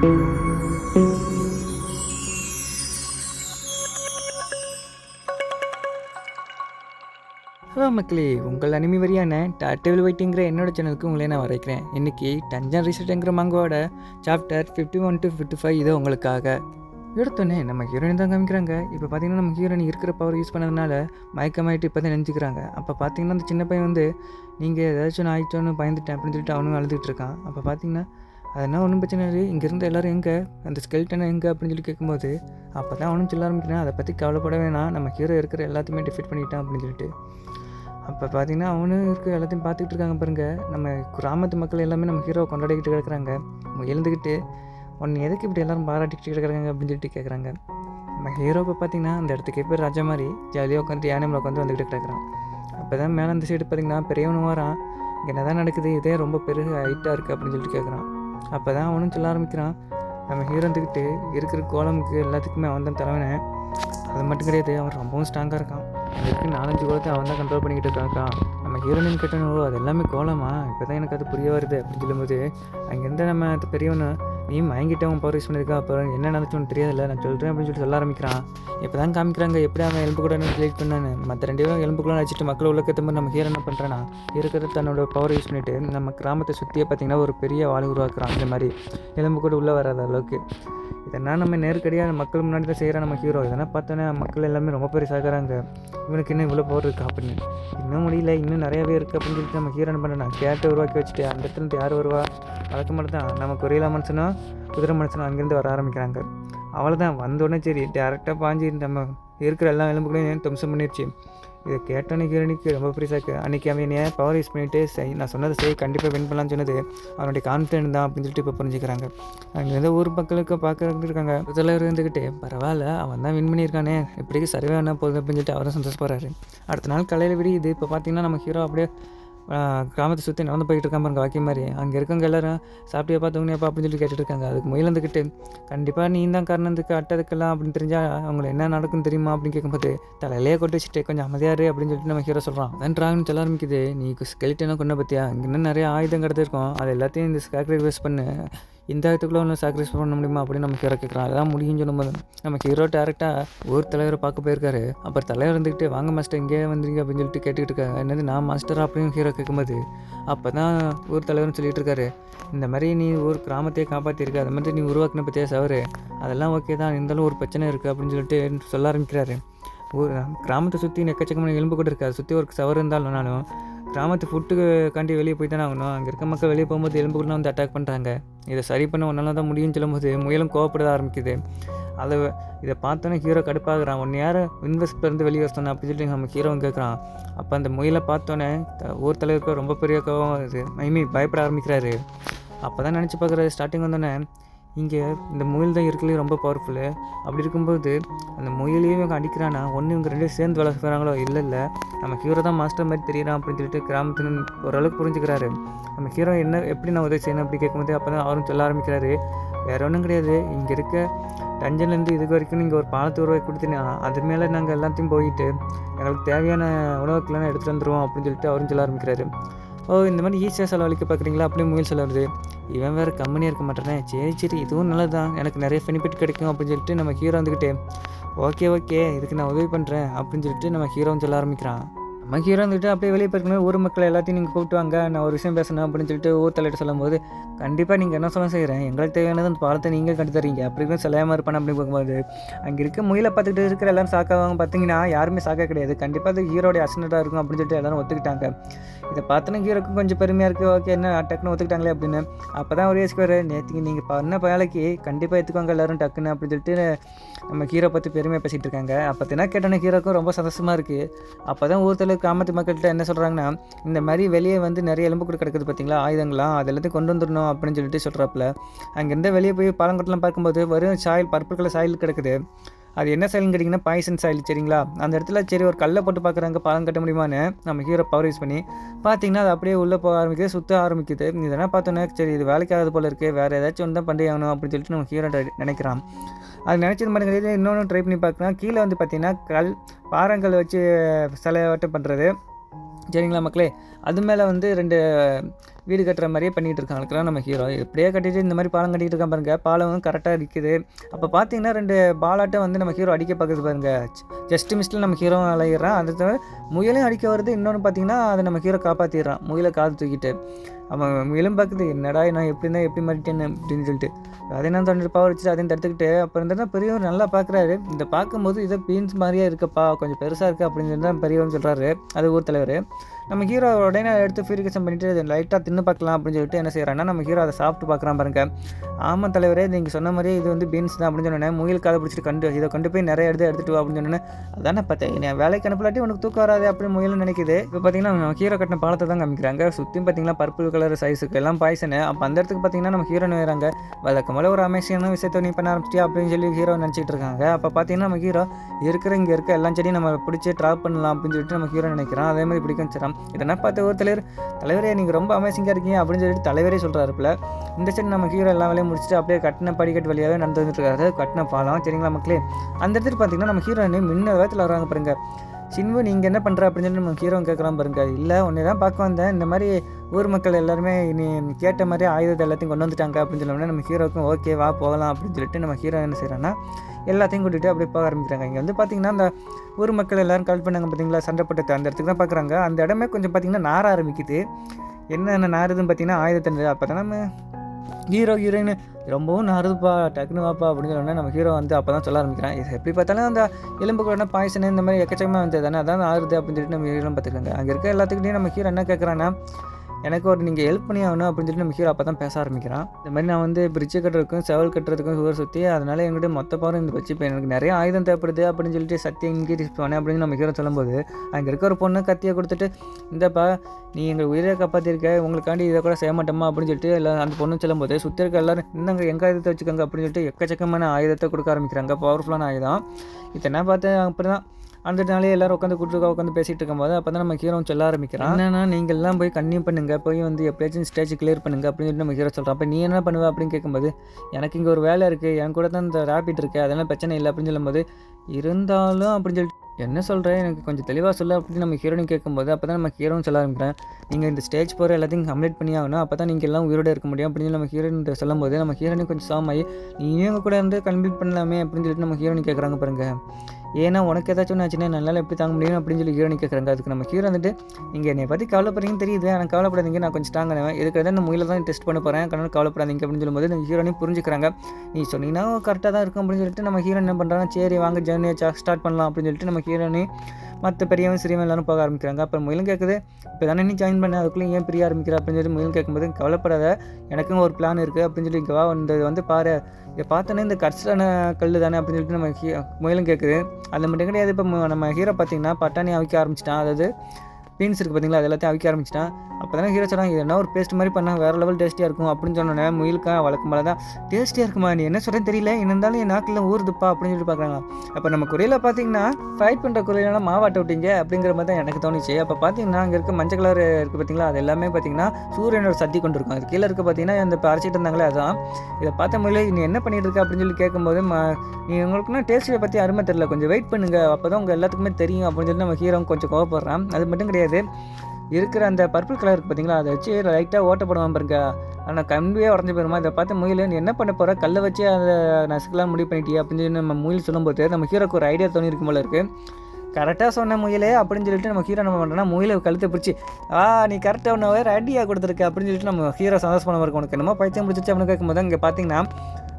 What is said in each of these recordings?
Hello மக்களே. உங்கள் anime வரியான டாட்டேவில் வெயிட்டிங்கிற என்னோட சேனலுக்கு உங்களே நான் வரைக்கிறேன் இன்றைக்கி டஞ்சன் ரிசர்ட்ங்கிற மங்கோட chapter fifty one to fifty five இது உங்களுக்காக எடுத்தோன்னே நம்ம ஹீரோயின் தான் காமிக்கிறாங்க. இப்போ பார்த்தீங்கன்னா நம்ம ஹீரோயின் இருக்கிற பவர் யூஸ் பண்ணதுனால மயக்கமாயிட்டு இப்போ தான் நினச்சிக்கிறாங்க அப்போ பார்த்தீங்கன்னா அந்த சின்ன பையன் வந்து நீங்கள் ஏதாச்சும் ஒன்று ஆயிட்டோன்னு பயந்துட்டேன் அப்படின்னு சொல்லிட்டு அவனும் அழுதுகிட்டு இருக்கான். அப்போ பார்த்தீங்கன்னா அதெல்லாம் ஒன்றும் பிரச்சனை இல்லை. இங்கேருந்து எல்லோரும் எங்கே? அந்த ஸ்கெல்டனை எங்கே அப்படின்னு சொல்லி கேட்கும்போது அப்போ தான் அவனும் சொல்ல ஆரம்பிக்கிறேன் அதை பற்றி கவலைப்பட வேணாம். நம்ம ஹீரோ இருக்கிற எல்லாத்தையுமே டிஃபிட் பண்ணிட்டான் அப்படின்னு சொல்லிட்டு. அப்போ பார்த்தீங்கன்னா அவனும் இருக்க எல்லாத்தையும் பார்த்துக்கிட்டு இருக்காங்க பாருங்கள் நம்ம கிராமத்து மக்கள் எல்லாமே நம்ம ஹீரோவை கொண்டாடிக்கிட்டு கிடக்குறாங்க. எழுந்துக்கிட்டு உன்னை எதுக்கு இப்படி எல்லோரும் பாராட்டிக்கிட்டு கிடக்குறாங்க அப்படின்னு சொல்லிட்டு கேட்குறாங்க நம்ம ஹீரோவை பார்த்தீங்கன்னா அந்த இடத்துக்கு பேர் ராஜா மாதிரி ஜாலியாக உட்காந்து யானை உட்காந்து வந்துக்கிட்டு கிடக்குறான். அப்போ தான் மேலே அந்த சைடு பார்த்தீங்கன்னா பெரியவனு வரான். இங்கே என்ன தான் நடக்குது? இதே ரொம்ப பெரிய ஹைட்டாக இருக்குது அப்படின்னு சொல்லிட்டு கேட்குறான் அப்போ தான் அவனும் சொல்ல ஆரம்பிக்கிறான். நம்ம ஹீரோந்துக்கிட்டு இருக்கிற கோலமுக்கு எல்லாத்துக்குமே அவன் தான் தலைவனே. அது மட்டும் கிடையாது அவன் ரொம்பவும் ஸ்ட்ராங்காக இருக்கான். அதுக்கு நாலஞ்சு கோலத்தை அவன் தான் கண்ட்ரோல் பண்ணிக்கிட்டு இருக்கான் நம்ம ஹீரோயின் கேட்டனோ அது எல்லாமே கோலமா? இப்போ தான் எனக்கு அது புரிய வருது அப்படின்னு சொல்லும்போது அங்கேருந்து நம்ம பெரியவனை நீ வாங்கிட்டு அவன் பவர் யூஸ் பண்ணியிருக்கா அப்புறம் என்ன நடந்துச்சுன்னு தெரியாதுல்ல? நான் சொல்கிறேன் அப்படின்னு சொல்லிட்டு சொல்ல ஆரம்பிக்கிறான். இப்போ தான் காமிக்கிறாங்க எப்படி அவன் எலும்பு கூட ரிலேட் பண்ணான்னு. மற்ற ரெண்டு பேரும் எலும்பு கூட வச்சுட்டு மக்கள் உள்ளக்கத்த மாதிரி நம்ம ஹீரோ என்ன பண்ணுறேன்னா இருக்கிற தன்னோட பவர் யூஸ் பண்ணிட்டு நம்ம கிராமத்தை சுற்றியே பார்த்தீங்கன்னா ஒரு பெரிய வாழ் உருவாக்குறான். இந்த மாதிரி எலும்பு கூட உள்ளே வராத அளவுக்கு. இதெல்லாம் நம்ம நேரடியாக மக்கள் முன்னாடி தான் செய்கிற நம்ம ஹீரோ இதெல்லாம் பார்த்தோன்னே மக்கள் எல்லாமே ரொம்ப பெரிய சாகிறாங்க இவனுக்கு இன்னும் இவ்வளோ பவர் இருக்கா அப்படின்னு. இன்னும் முடியல இன்னும் நிறையவே இருக்குது அப்படின்னு சொல்லிட்டு நம்ம ஹீரோ என்ன பண்ணுறா உருவாக்கி வச்சுட்டு அந்த இடத்துல இருந்து யார் வருவா? வழக்கம் மட்டும் தான். நம்ம குறையில மனுஷனோ குதிரை மனுஷனோ அங்கேருந்து வர ஆரம்பிக்கிறாங்க. அவ்வளோதான் வந்தோடனே சரி டேரெக்டாக பாஞ்சு நம்ம இருக்கிற எல்லா எலும்புகளையும் தும்சம் பண்ணிடுச்சு இதை கேட்டோன்னே ஹீரோனிக்கு ரொம்ப பெருசாக சாக்கு அன்றைக்கி அவன் ஏன் பவர் யூஸ் பண்ணிவிட்டு சரி நான் சொன்னதை சரி கண்டிப்பாக வின் பண்ணலாம்னு சொன்னது. அவனுடைய கான்ஃபிடென்ட் தான் அப்படின்னு சொல்லிட்டு இப்போ புரிஞ்சுக்கிறாங்க. அங்கேருந்து ஊர் மக்களுக்கு பார்க்கறது இருக்காங்க. தலைவர் இருந்துக்கிட்டு பரவாயில்ல அவன் தான் வின் பண்ணியிருக்கானே. இப்படிக்கு சரிவே என்ன போகுது அப்படின்னு சொல்லிட்டு அவரும் சந்தோஷப்படுறாரு. அடுத்த நாள் காலையில் விடியுது. இப்போ பார்த்தீங்கன்னா நம்ம ஹீரோ அப்படியே கிராமத்தை சுற்றி நடந்து போயிட்டு இருக்காம இருக்க வாக்கிய மாதிரி. அங்கே இருக்கவங்க எல்லாரும் சாப்பிட்டியாப்பா தூங்கினியாப்பா அப்படின்னு சொல்லி கேட்டுட்டு இருக்காங்க அதுக்கு முயலந்துக்கிட்டு கண்டிப்பாக நீ தான் காரணத்துக்கு அட்டதுக்கெல்லாம் அப்படின்னு தெரிஞ்சால் அவங்கள என்ன நடக்கும் தெரியுமா? அப்படின்னு கேட்கும்போது தலையிலே கொட்டு வச்சுட்டு கொஞ்சம் அமைதியாரு அப்படின்னு சொல்லிட்டு நம்ம ஹீரோ சொல்கிறான் அதான் ட்ராகன் சொல்ல ஆரம்பிக்குது. நீ ஸ்கெலிட்டனா கொண்ட பற்றியா இங்கே இன்னும் நிறைய ஆயுதம் கிடச்சிருக்கோம் அது எல்லாத்தையும் இந்த ஸ்கேக்ரிஃபைஸ் பண்ணு. இந்த இடத்துக்குள்ள ஒன்று சாக்ரிஃபைஸ் பண்ண முடியுமா அப்படின்னு நம்ம ஹீரோ கேட்குறான் அதான் முடியும்னு சொல்லும்போது நம்ம ஹீரோ டேரெக்டாக ஊர் தலைவரை பார்க்க போயிருக்காரு. அப்புறம் தலைவர் இருந்துக்கிட்டு வாங்க மாஸ்டர் இங்கே வந்துருங்க அப்படின்னு சொல்லிட்டு கேட்டுக்கிட்டு இருக்காங்க என்னது நான் மாஸ்டர் அப்படின்னு ஹீரோ கேட்கும்போது அப்போ தான் ஊர் தலைவர்னு சொல்லிட்டு இருக்காரு. இந்த மாதிரி நீ ஊர் கிராமத்தையே காப்பாற்றிருக்க அது மாதிரி நீ உருவாக்கின பற்றியா சவரு? அதெல்லாம் ஓகே தான் இருந்தாலும் ஒரு பிரச்சனை இருக்குது அப்படின்னு சொல்லிட்டு சொல்ல ஆரம்பிக்கிறாரு. ஊர் கிராமத்தை சுற்றி எக்கச்சக்கமான எலும்பு கூட இருக்காது சுற்றி ஒரு சவர் இருந்தாலும் நானும் கிராமத்து ஃபுட்டுக்கு காண்டி வெளியே போய் தானே ஆகணும். அங்கே இருக்க மக்கள் வெளியே போகும்போது எலும்புக்குலாம் வந்து அட்டாக் பண்ணுறாங்க இதை சரி பண்ண ஒன்றால் தான் முடியும்னு சொல்லும்போது முயலும் கோவப்பட ஆரம்பிக்குது. அதை இதை பார்த்தோன்னே ஹீரோ கடுப்பாகிறான். ஒன்று யார் இன்வெஸ்ட்லேருந்து வெளியே வர சொன்னா? அப்படின்னு நம்ம ஹீரோவும் கேட்குறான் அப்போ அந்த முயலை பார்த்தோன்னே ஊர் தலைவருக்கு ரொம்ப பெரிய கோவம் வருது. மைமி பயப்பட ஆரம்பிக்கிறாரு. அப்போ தான் நினச்சி பார்க்குறாரு. ஸ்டார்டிங் வந்தோடனே இங்கே இந்த முயல் தான் இருக்கலே ரொம்ப பவர்ஃபுல்லு அப்படி இருக்கும்போது அந்த முயலையும் இவங்க அடிக்கிறானா ஒன்று இவங்க ரெண்டு சேர்ந்து வளர்க்குறாங்களோ? இல்லை இல்லை. நம்ம ஹீரோ தான் மாஸ்டர் மாதிரி தெரியறான் அப்படின்னு சொல்லிட்டு கிராமத்துல ஓரளவுக்கு புரிஞ்சுக்கிறாரு. நம்ம ஹீரோ என்ன எப்படி நான் உதவி செய்யணும் அப்படி கேட்கும்போது அப்போ தான் அவரும் சொல்ல ஆரம்பிக்கிறாரு. வேறு ஒன்றும் கிடையாது. இங்கே இருக்க டஞ்சன்லேருந்து இது வரைக்கும் நீங்கள் ஒரு பாலத்து உருவாக்கி கொடுத்தீங்கன்னா அது மேலே நாங்கள் எல்லாத்தையும் போயிட்டு எங்களுக்கு தேவையான உணவுக்கெல்லாம் எடுத்துகிட்டு வந்துடுவோம் அப்படின்னு சொல்லிட்டு அவரும் சொல்ல ஆரம்பிக்கிறாரு. ஓ இந்த மாதிரி ஈஸியாக செலவழிக்க பார்க்குறீங்களா? அப்படியே முயல் செலவுது இவன் வேறு கம்பெனியாக இருக்க மாட்டேனே. சரி சரி இதுவும் நல்லது தான் எனக்கு நிறைய பெனிஃபிட் கிடைக்கும் அப்படின்னு சொல்லிட்டு நம்ம ஹீரோ வந்துக்கிட்டு ஓகே ஓகே இதுக்கு நான் உதவி பண்ணுறேன் அப்படின்னு சொல்லிட்டு நம்ம ஹீரோன்னு சொல்ல ஆரம்பிக்கிறான். நம்ம ஹீரோ வந்துட்டு அப்படியே வெளியே போயிருக்கணும் ஊர் மக்கள் எல்லாத்தையும் நீங்கள் கூப்பிட்டு வாங்க. நான் ஒரு விஷயம் பேசணும் அப்படின்னு சொல்லிட்டு ஊர் தலையிட்டு சொல்லும்போது கண்டிப்பாக நீங்கள் என்ன சொல்ல செய்கிறேன் எங்களுக்கு தேவையானது அந்த பாலத்தை நீங்கள் கண்டு தரீங்க. அப்படி இருக்கும் சிலையாமல் இருப்பானே அப்படின்னு பார்க்கும்போது அங்கே இருக்க முயலை பார்த்துக்கிட்டு இருக்கிற எல்லாரும் சாக்காவாங்க பார்த்தீங்கன்னா யாருமே சாக்கா கிடையாது. கண்டிப்பாக அது ஹீரோடைய அசனட்டாக இருக்கும் அப்படின்னு சொல்லிட்டு எல்லாரும் ஒத்துக்கிட்டாங்க. இதை பார்த்தோன்னா ஹீரோக்கும் கொஞ்சம் பெருமையாக இருக்குது ஓகே என்ன டக்குன்னு ஒத்துக்கிட்டாங்களே அப்படின்னு. அப்போ தான் ஒரு யோசிக்குவார் நேற்றுக்கு நீங்கள் பண்ண வேலைக்கு கண்டிப்பாக எடுத்துக்கோங்க எல்லாரும் டக்குன்னு அப்படின்னு சொல்லிட்டு நம்ம ஹீரோ பற்றி பெருமையாக பேசிகிட்டு இருக்காங்க. அப்போ தினா கேட்டோன்னே ஹீரோக்கும் ரொம்ப சந்தோஷமாக இருக்குது அப்போ தான் ஊர்த்தில் கிராமத்து மக்கள்கிட்ட என்ன சொல்கிறாங்கன்னா இந்த மாதிரி வெளியே வந்து நிறைய எலும்பு கூட கிடக்குது பார்த்தீங்களா ஆயுதங்களா? அது எல்லாத்தையும் கொண்டு வந்துடணும் அப்படின்னு சொல்லிட்டு சொல்கிறாப்புல அங்கேருந்து வெளியே போய் பழங்கொட்டெலாம் பார்க்கும்போது வெறும் சாயில் பர்பிள் கலர் சாயில் கிடக்குது. அது என்ன சைல்னு கேட்டிங்கன்னா பாய்சன் சைல் சரிங்களா? அந்த இடத்துல சரி ஒரு கல்லை போட்டு பார்க்குறாங்க பாலம் கட்ட முடியுமான்னு நம்ம ஹீரோ பவர் யூஸ் பண்ணி பார்த்தீங்கன்னா அது அப்படியே உள்ளே போக ஆரம்பிக்குது சுற்ற ஆரம்பிக்குது. இதெல்லாம் பார்த்தோன்னே சரி இது வேலைக்கு ஆகாது போல இருக்குது வேறு ஏதாச்சும் ஒன்று தான் பண்ணி ஆகணும் அப்படின்னு சொல்லிட்டு நம்ம ஹீரோ நினைக்கிறான். அது நினச்சது மாதிரி இன்னொன்று ட்ரை பண்ணி பார்க்கலாம். கீழே வந்து பார்த்தீங்கன்னா கல் பாறங்கள் வச்சு சிலையாட்டம் பண்ணுறது சரிங்களா மக்களே? அது மேலே வந்து ரெண்டு வீடு கட்டுற மாதிரியே பண்ணிகிட்டு இருக்கான் அதுக்கெல்லாம் நம்ம ஹீரோ எப்படியே கட்டிட்டு இந்த மாதிரி பாலம் கட்டிகிட்டு இருக்கான் பாருங்க. பாலம் கரெக்டாக இருக்குது. அப்போ பார்த்தீங்கன்னா ரெண்டு பாலாட்டை வந்து நம்ம ஹீரோ அடிக்க பார்க்குறது பாருங்க. ஜஸ்ட் மிஸ்டில் நம்ம ஹீரோ அலையிறான். அது தவிர முயலையும் அடிக்க வருது. இன்னொன்று பார்த்தீங்கன்னா அதை நம்ம ஹீரோ காப்பாற்றிடுறான் முயலை காது தூக்கிட்டு. அவன் முயலும் பார்க்குது. என்னடா நான் எப்படி இருந்தால் எப்படி மாறிட்டேன்னு அப்படின்னு சொல்லிட்டு. அதை நான் தொண்ணூறு பவர் வச்சு அதையும் தடுத்துக்கிட்டு அப்புறம் இருந்தால் பெரியவர் நல்லா பார்க்குறாரு இந்த பார்க்கும்போது இதை பீன்ஸ் மாதிரியே இருக்கப்பா. கொஞ்சம் பெருசாக இருக்குது அப்படின்னு சொல்லி தான் பெரியவர்னு சொல்கிறாரு அது ஊர் தலைவர். நம்ம ஹீரோ உடனே எடுத்து ஃபியூரிகேஷன் பண்ணிட்டு அதை லைட்டாக தின்னு பார்க்கலாம் அப்படின்னு சொல்லிட்டு என்ன செய்கிறான்னா நம்ம ஹீரோ அதை சாப்பிட்டு பார்க்குறான் பாருங்க. ஆமாம் தலைவரே நீங்கள் சொன்ன மாதிரி இது வந்து பீன்ஸ் தான் அப்படின்னு சொன்னேன் முயல் காதை பிடிச்சிட்டு கண்டு இதை கொண்டு போய் நிறைய எடுத்து எடுத்துட்டு வா அப்படின்னு சொன்னேன் அதானே பார்த்தேன். என் வேலைக்கு அனுப்பலாட்டி உனக்கு தூக்கம் வராது அப்படின்னு முயல் நினைக்குது. இப்போ பார்த்தீங்கன்னா நம்ம ஹீரோ கட்டின பாலத்தை தான் காமிக்கிறாங்க. சுற்றியும் பார்த்தீங்கன்னா பர்பிள் கலர் சைஸுக்கு எல்லாம் பாய்சனு அப்போ அந்த இடத்துக்கு பார்த்தீங்கன்னா நம்ம ஹீரோ வராங்க வழக்கம் போல ஒரு அமைச்சியான விஷயத்தை நீ பண்ண ஆரம்பிச்சியா அப்படின்னு சொல்லி ஹீரோ நினச்சிட்டு இருக்காங்க. அப்போ பார்த்தீங்கன்னா நம்ம ஹீரோ இருக்கிற இங்கே இருக்க எல்லா செடியும் நம்ம பிடிச்சி ட்ராப் பண்ணலாம் அப்படின்னு சொல்லிட்டு நம்ம ஹீரோ நினைக்கிறோம் அதே மாதிரி பிடிக்கும் வச்சிடறான் இதெல்லாம் பார்த்து ஒரு தலைவர்? தலைவரே நீங்கள் ரொம்ப அமேசிங்காக இருக்கீங்க அப்படின்னு சொல்லிட்டு தலைவரே சொல்கிறாருப்பில் இந்த சைடு நம்ம ஹீரோ எல்லா வேலையும் முடிச்சுட்டு அப்படியே கட்டின படிக்கட்டு வழியாகவே நடந்து வந்துட்டு கட்டின பாலம் சரிங்களா மக்களே? அந்த இடத்துல பார்த்தீங்கன்னா நம்ம ஹீரோ மின்ன வேகத்தில் வராங்க பாருங்க. சின்வு நீங்கள் என்ன பண்ணுற அப்படின்னு சொல்லி நம்ம ஹீரோ கேட்கலாம் பாருங்க. இல்லை ஒன்று தான் பார்க்க வந்தேன். இந்த மாதிரி ஊர் மக்கள் எல்லாருமே நீ கேட்ட மாதிரி ஆயுதத்தை எல்லாத்தையும் கொண்டு வந்துட்டாங்க அப்படின்னு சொன்னோம்னா நம்ம ஹீரோக்கும் ஓகே வா போகலாம் அப்படின்னு சொல்லிட்டு நம்ம ஹீரோ என்ன செய்கிறான்னா எல்லாத்தையும் கூட்டிகிட்டு அப்படியே போக ஆரம்பிக்கிறாங்க. இங்கே வந்து பார்த்திங்கன்னா அந்த ஊர் மக்கள் எல்லோரும் கால் பண்ணாங்க பார்த்தீங்களா சண்டை அந்த இடத்துக்கு தான் பார்க்குறாங்க அந்த இடமே கொஞ்சம் பார்த்திங்கன்னா நார ஆரம்பிக்குது. என்னென்ன நாருதுன்னு பார்த்தீங்கன்னா ஆயுதத்தை அப்போ தான் நம்ம ஹீரோ ஹீரோயின் ரொம்பவும் நாருதுப்பா டக்குனு வாப்பா அப்படின்னு சொன்னோன்னா நம்ம ஹீரோ வந்து அப்போ தான் சொல்ல ஆரம்பிக்கிறான். இது எப்படி பார்த்தாலும் அந்த எலும்பு கூட பாய்சன் இந்த மாதிரி எக்கச்சக்கமாக வந்தது தானே? அதான் ஆறுது அப்படின்னு சொல்லிட்டு நம்ம ஹீரோலாம் பார்த்துருக்காங்க. அங்கே இருக்க எல்லாத்துக்கிட்டையும் நம்ம ஹீரோ என்ன கேட்குறான்னா எனக்கு ஒரு நீங்கள் ஹெல்ப் பண்ணி ஆகணும் அப்படின்னு சொல்லிட்டு நம்ம ஹீரோ அப்போ தான் பேச ஆரம்பிக்கிறான். இந்த மாதிரி நான் வந்து பிரிட்ஜு கட்டுறதுக்கும் செவல் கட்டுறதுக்கும் சுவர் சுற்றி அதனால் எங்கிட்ட மொத்த பவரும் இந்த வச்சு இப்போ எனக்கு நிறைய ஆயுதம் தேவைப்படுது அப்படின்னு சொல்லிட்டு சத்தியம் இன்க்ரீஸ் பண்ணேன் அப்படின்னு நம்ம ஹீரோ சொல்லும்போது அங்கே இருக்க ஒரு பொண்ணு கத்தியை கொடுத்துட்டு இந்தப்பா நீ எங்கள் உயிரை காப்பாற்றிருக்க உங்களுக்காண்டி இதை கூட செய்ய மாட்டோமா? அப்படின்னு சொல்லிட்டு எல்லாம் அந்த பொண்ணு சொல்லும்போது சுற்றி இருக்க எல்லாரும் இந்தாங்க எங்கள் ஆயுதத்தை வச்சுக்கோங்க அப்படின்னு சொல்லிட்டு எக்கச்சக்கமான ஆயுதத்தை கொடுக்க ஆரம்பிக்கிறாங்க. பவர்ஃபுல்லான ஆயுதம். இத்தனை பார்த்து அப்படி தான் அந்த நாளே எல்லாரும் உட்காந்து கூட்டுருக்கா உட்காந்து பேசிட்டு இருக்கும்போது அப்போ தான் நம்ம ஹீரோ சொல்ல ஆரம்பிக்கிறான். என்னன்னா நீங்கள் எல்லாம் போய் கன்னியூ பண்ணுங்க போய் வந்து எப்படியாச்சும் ஸ்டேஜ் கிளியர் பண்ணுங்க அப்படின்னு சொல்லிட்டு நம்ம ஹீரோ சொல்கிறோம் அப்போ நீ என்ன பண்ணுவ அப்படின்னு கேட்கும்போது எனக்கு இங்கே ஒரு வேலை இருக்குது என் கூட தான் இந்த ரேபிட் இருக்குது அதெல்லாம் பிரச்சனை இல்லை அப்படின்னு சொல்லும்போது இருந்தாலும் அப்படின்னு சொல்லிட்டு என்ன சொல்கிறேன் எனக்கு கொஞ்சம் தெளிவாக சொல்ல அப்படின்னு நம்ம ஹீரோயின் கேட்கும்போது அப்போ தான் நம்ம ஹீரோன்னு சொல்ல ஆரம்பிக்கிறேன். நீங்கள் இந்த ஸ்டேஜ் போகிற எல்லாத்தையும் கம்ப்ளீட் பண்ணி ஆகணும் அப்போ தான் நீங்கள் எல்லாம் உயிரோட இருக்க முடியும் அப்படின்னு சொல்லி நம்ம ஹீரோயின் சொல்லும்போது நம்ம ஹீரோயின் கொஞ்சம் சாமாயி நீயும் இவங்க கூட வந்து கம்ப்ளீட் பண்ணலாமே அப்படின்னு சொல்லிட்டு நம்ம ஹீரோனு கேட்குறாங்க பாருங்கள் ஏன்னா உனக்கு ஏதாச்சும் ஒன்று ஆச்சுன்னா என்னால் எப்படி தாங்க முடியும் அப்படின்னு சொல்லி ஹீரோ கேட்குறாங்க அதுக்கு நம்ம ஹீரோ வந்துட்டு நீங்கள் என்னை பற்றி கவலைப்படுறீங்கன்னு தெரியுது. ஆனால் கவலைப்படாதீங்க. நான் கொஞ்சம் ஸ்ட்ராங்கானவன் இதுக்கு தான் நான் முயல தான் டெஸ்ட் பண்ண போகிறேன் கண்ணு கவலைப்படாதீங்க. அப்படின்னு சொல்லும்போது நம்ம ஹீரோனையும் புரிஞ்சுக்கிறாங்க. நீ சொன்னீங்கன்னா கரெக்டாக தான் இருக்கும். அப்படின்னு சொல்லிட்டு நம்ம ஹீரோ என்ன பண்ணுறாங்க சரி வாங்க ஜேர்னியை ஸ்டார்ட் பண்ணலாம் அப்படின்னு சொல்லிட்டு நம்ம ஹீரோனையும் மற்ற பெரியவன் சிறியவன் எல்லாரும் போக ஆரம்பிக்கிறாங்க. அப்புறம் முயலும் கேட்குது இப்போ தானே நீ ஜாயின் பண்ண? அதுக்குள்ளே ஏன் பிரிய ஆரம்பிக்கிற? அப்படின்னு சொல்லி முயலும் கேட்கும்போது கவலைப்படாத எனக்கும் ஒரு பிளான் இருக்குது அப்படின்னு சொல்லி இங்கே வா இந்த வந்து பாரு. இதை பார்த்தோன்னே இந்த கட்சியான கல் தானே அப்படின்னு சொல்லிட்டு நம்ம ஹீ முயலும் கேட்குது அது மட்டும் கிடையாது இப்போ நம்ம ஹீரோ பார்த்தீங்கன்னா பட்டாணி அவிக்க ஆரம்பிச்சிட்டான். அதாவது பீன்ஸ் இருக்குது பார்த்தீங்களா அது எல்லாத்தையும் அவிக்க ஆரம்பிச்சிட்டான் அப்போ தானே ஹீரோ சொன்னாங்க இது என்ன ஒரு பேஸ்ட் மாதிரி பண்ணால் வேறு லெவல் டேஸ்ட்டியாக இருக்கும் அப்படின்னு சொன்னோன்னே முயலுக்கா வழக்கம் போல தான் டேஸ்ட்டியாக இருக்குமா நீ என்ன சொல்கிறேன்னு தெரியல இருந்தாலும் என் நாக்கில் ஊறுதுப்பா அப்படின்னு சொல்லி பார்க்குறாங்க. அப்போ நம்ம குறையில் பார்த்தீங்கன்னா ஃபைட் பண்ணுற குறையிலாம் மாவாட்ட விட்டீங்க அப்படிங்கிற மாதிரி தான் எனக்கு தோணுச்சு. அப்போ பார்த்தீங்கன்னா அங்கே இருக்க மஞ்சள் கலர் இருக்குது பார்த்தீங்களா அது எல்லாமே பார்த்தீங்கன்னா சூரியனோட சக்தி கொண்டு இருக்கும் அது கீழே இருக்க பார்த்தீங்கன்னா அந்த இப்போ அரைச்சிட்டு இருந்தாங்களே அதான். இதை பார்த்த முறையில் நீ என்ன பண்ணிட்டு இருக்க? அப்படின்னு சொல்லி கேட்கும்போது நீ உங்களுக்குன்னா டேஸ்ட்டை பற்றி அருமை தெரியல கொஞ்சம் வெயிட் பண்ணுங்க அப்போ தான் உங்கள் எல்லாத்துக்குமே தெரியும் அப்படின்னு சொல்லி நம்ம ஹீரோ கொஞ்சம் கோவப்படுறான். அது மட்டும் கிடையாது. இருக்கிற அந்த பர்பிள் கலர் இருக்குது பார்த்தீங்களா அதை வச்சு லைட்டாக ஓட்ட போடுவான் பாருங்க. ஆனால் கம்பியே உடஞ்சி போயிருமா? இதை பார்த்து முயல் நீ என்ன பண்ண போகிற கல்லை வச்சு அதை நசுக்கலாம் முடிவு பண்ணிட்டியா? அப்படின்னு சொல்லி நம்ம முயல் சொல்லும்போது நம்ம ஹீரோக்கு ஒரு ஐடியா தோணி இருக்கும் போல இருக்குது கரெக்டாக சொன்ன முயலே அப்படின்னு சொல்லிட்டு நம்ம ஹீரோ நம்ம பண்ணுறோன்னா முயலை கழுத்தை பிடிச்சி ஆ நீ கரெக்டாக ஒன்று வேறு ஐடியா கொடுத்துருக்க அப்படின்னு சொல்லிட்டு நம்ம ஹீரோ சந்தோஷமான இருக்கும் உனக்கு. என்னமோ பைத்தியம் பிடிச்சிச்சு அப்படின்னு கேட்கும்போது இங்கே பார்த்தீங்கன்னா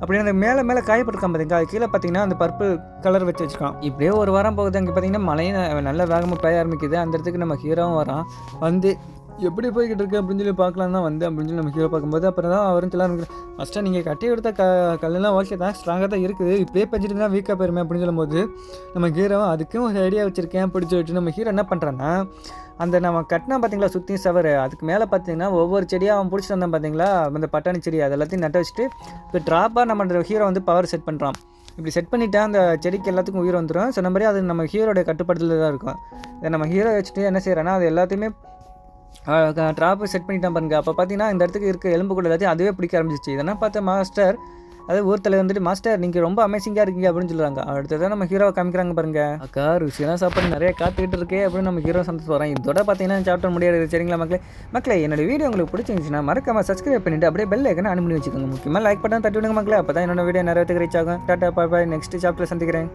அப்படியே அந்த மேலே மேலே காயப்பட்டிருக்கான் பார்த்தீங்க அது கீழே பார்த்தீங்கன்னா அந்த பர்பிள் கலர் வச்சு வச்சுருக்கான் இப்படியே ஒரு வாரம் போகுது. அங்கே பார்த்தீங்கன்னா மழையும் நல்ல வேகமாக பெய்ய ஆரம்பிக்குது. அந்த இடத்துக்கு நம்ம ஹீரோவும் வரான். வந்து எப்படி போய்கிட்டு இருக்கு? அப்படின்னு சொல்லி பார்க்கலாம் தான் வந்து அப்படின்னு சொல்லி நம்ம ஹீரோ பார்க்கும்போது அப்புறம் தான் அவரும் சொல்ல ஆரம்பிக்கிறேன் ஃபஸ்ட்டாக நீங்கள் கட்டி எடுத்த க கல்லெல்லாம் ஓகே தான். ஸ்ட்ராங்காக தான் இருக்குது. இப்படியே பஞ்சிட்டு தான் வீக்காக போயிருமே. அப்படின்னு சொல்லும்போது நம்ம ஹீரோ அதுக்கும் ஒரு ஐடியா வச்சுருக்கேன். பிடிச்சி வச்சு நம்ம ஹீரோ என்ன பண்ணுறேன்னா அந்த நம்ம கட்டினா பார்த்தீங்களா சுற்றி சவர். அதுக்கு மேலே பார்த்தீங்கன்னா ஒவ்வொரு செடியாக அவன் பிடிச்சிட்டு வந்தான் பார்த்தீங்களா அந்த பட்டாணி செடி அது எல்லாத்தையும் நட்ட வச்சுட்டு இப்போ ட்ராப்பாக நம்ம ஹீரோ வந்து பவர் செட் பண்ணுறான் இப்படி செட் பண்ணிட்டா அந்த செடிக்கு எல்லாத்துக்கும் உயிர் வந்துடும் சொன்ன மாதிரி அது நம்ம ஹீரோடைய கட்டுப்பாட்டில் தான் இருக்கும். இதை நம்ம ஹீரோ வச்சுட்டு என்ன செய்கிறேன்னா அது எல்லாத்தையுமே ட்ராப்பு செட் பண்ணிட்டான் பாருங்க. அப்போ பார்த்தீங்கன்னா இந்த இடத்துக்கு இருக்க எலும்பு கூட எல்லாத்தையும் அதுவே பிடிக்க ஆரம்பிச்சிச்சு இதெல்லாம் பார்த்த மாஸ்டர் அதாவது ஊர் தலைவர் வந்துட்டு மாஸ்டர் நீங்கள் ரொம்ப அமேசிங்காக இருக்கீங்க அப்படின்னு சொல்கிறாங்க அடுத்ததான் நம்ம ஹீரோவை காமிக்கிறாங்க பாருங்க. அக்கா ருசியெல்லாம் சாப்பாடு நிறைய காத்துக்கிட்டு இருக்கே அப்படின்னு நம்ம ஹீரோ சந்தோஷம் வரோம் இதோட பார்த்தீங்கன்னா சாப்பிட்டர் முடியாது சரிங்களா மக்களே? மக்களே என்னோட வீடியோ உங்களுக்கு பிடிச்சிருந்துச்சுன்னா மறக்காம சப்ஸ்கிரைப் பண்ணிட்டு அப்படியே பெல் ஐக்கனை அனுப்பி வச்சுக்கோங்க. முக்கியமாக லைக் பண்ணால் தட்டி விடுங்க மக்களே. அப்போ தான் என்னோட வீடியோ நிறைய ரீச் ஆகும். Tata bye bye next chapter சந்திக்கிறேன்.